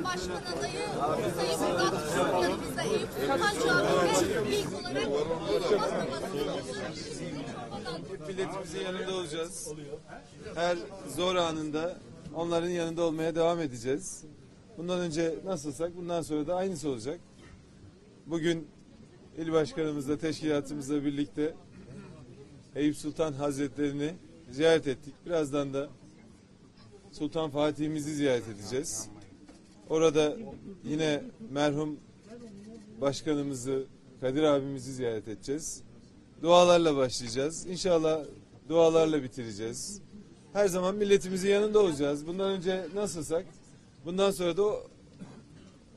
Olarak Milletimizin yanında olacağız. Her zor anında onların yanında olmaya devam edeceğiz. Bundan önce nasılsak bundan sonra da aynısı olacak. Bugün il başkanımızla, teşkilatımızla birlikte Eyüp Sultan Hazretlerini ziyaret ettik. Birazdan da Sultan Fatih'imizi ziyaret edeceğiz. Orada yine merhum başkanımızı, Kadir abimizi ziyaret edeceğiz. Dualarla başlayacağız. İnşallah dualarla bitireceğiz. Her zaman milletimizin yanında olacağız. Bundan önce nasılsak bundan sonra da o-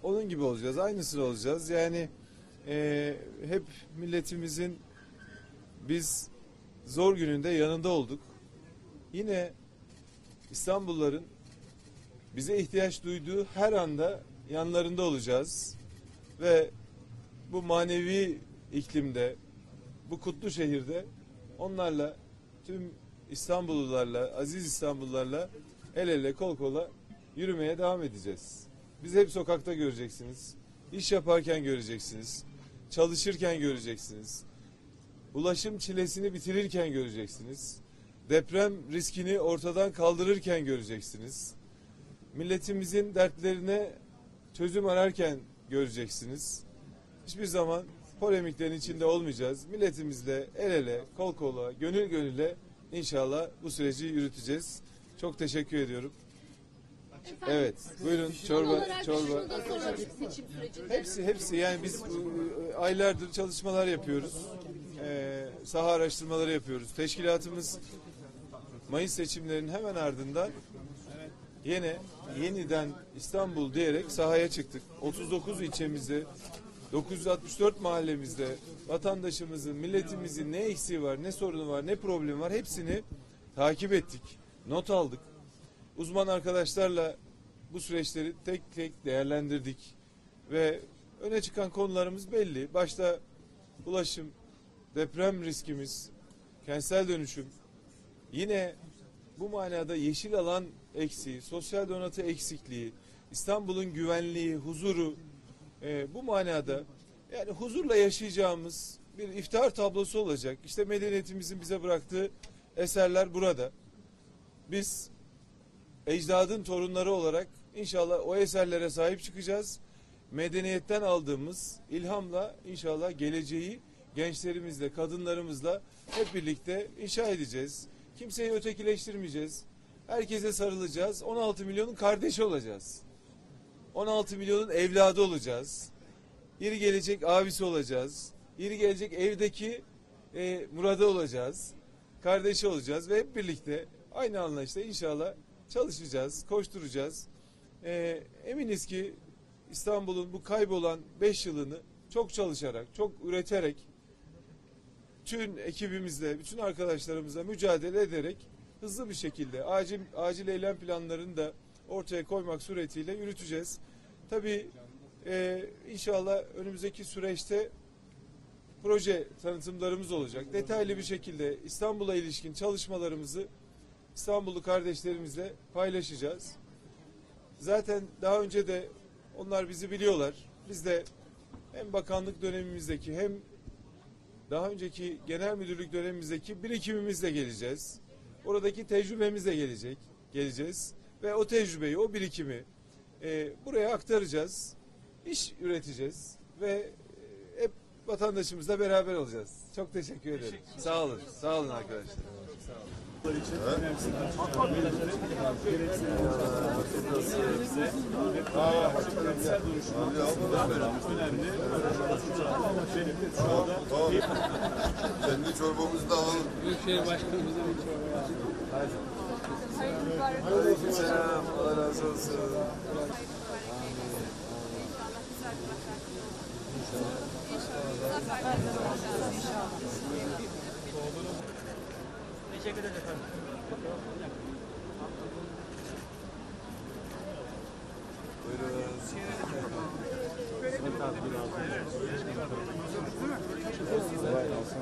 onun gibi olacağız. Aynısını olacağız. Yani eee, hep milletimizin biz zor gününde yanında olduk. Yine İstanbulluların bize ihtiyaç duyduğu her anda yanlarında olacağız. Ve bu manevi iklimde, bu kutlu şehirde onlarla tüm İstanbullularla, aziz İstanbullularla el ele kol kola yürümeye devam edeceğiz. Bizi hep sokakta göreceksiniz. İş yaparken göreceksiniz. Çalışırken göreceksiniz. Ulaşım çilesini bitirirken göreceksiniz. Deprem riskini ortadan kaldırırken göreceksiniz. Milletimizin dertlerine çözüm ararken göreceksiniz. Hiçbir zaman polemiklerin içinde olmayacağız. Milletimizle el ele, kol kola, gönül gönüle inşallah bu süreci yürüteceğiz. Çok teşekkür ediyorum. Evet, buyurun çorba, çorba. Hepsi hepsi yani biz e, aylardır çalışmalar yapıyoruz. Ee, saha araştırmaları yapıyoruz. Teşkilatımız Mayıs seçimlerinin hemen ardından yine yeniden İstanbul diyerek sahaya çıktık. 39 ilçemizde 964 mahallemizde vatandaşımızın, milletimizin ne eksiği var, ne sorunu var, ne problemi var hepsini takip ettik. Not aldık. Uzman arkadaşlarla bu süreçleri tek tek değerlendirdik ve öne çıkan konularımız belli. Başta ulaşım, deprem riskimiz, kentsel dönüşüm, yine bu manada yeşil alan eksiği, sosyal donatı eksikliği, İstanbul'un güvenliği, huzuru e, bu manada yani huzurla yaşayacağımız bir iftar tablosu olacak. İşte medeniyetimizin bize bıraktığı eserler burada. Biz ecdadın torunları olarak inşallah o eserlere sahip çıkacağız. Medeniyetten aldığımız ilhamla inşallah geleceği gençlerimizle, kadınlarımızla hep birlikte inşa edeceğiz. Kimseyi ötekileştirmeyeceğiz. Herkese sarılacağız. 16 milyonun kardeşi olacağız. 16 milyonun evladı olacağız. Yeri gelecek abisi olacağız. Yeri gelecek evdeki e, muradı olacağız. Kardeşi olacağız ve hep birlikte aynı anlayışla inşallah çalışacağız, koşturacağız. E, eminiz ki İstanbul'un bu kaybolan 5 yılını çok çalışarak, çok üreterek bütün ekibimizle, bütün arkadaşlarımızla mücadele ederek hızlı bir şekilde acil acil eylem planlarını da ortaya koymak suretiyle yürüteceğiz. Tabii e, inşallah önümüzdeki süreçte proje tanıtımlarımız olacak. Detaylı bir şekilde İstanbul'a ilişkin çalışmalarımızı İstanbullu kardeşlerimizle paylaşacağız. Zaten daha önce de onlar bizi biliyorlar. Biz de hem bakanlık dönemimizdeki hem daha önceki genel müdürlük dönemimizdeki birikimimizle geleceğiz. Oradaki tecrübemizle gelecek, geleceğiz ve o tecrübeyi, o birikimi e, buraya aktaracağız. İş üreteceğiz ve e, hep vatandaşımızla beraber olacağız. Çok teşekkür ederim. Sağ olun. Sağ olun arkadaşlar. Kendi çorbamızı da alalım. Büyükşehir Başkanımızın bir çorba var. Hayırlı selam. Allah razı olsun. İnşallah. İnşallah. Teşekkür ederiz efendim. Buyurun. Sen tatbik aldın. Kolay gelsin.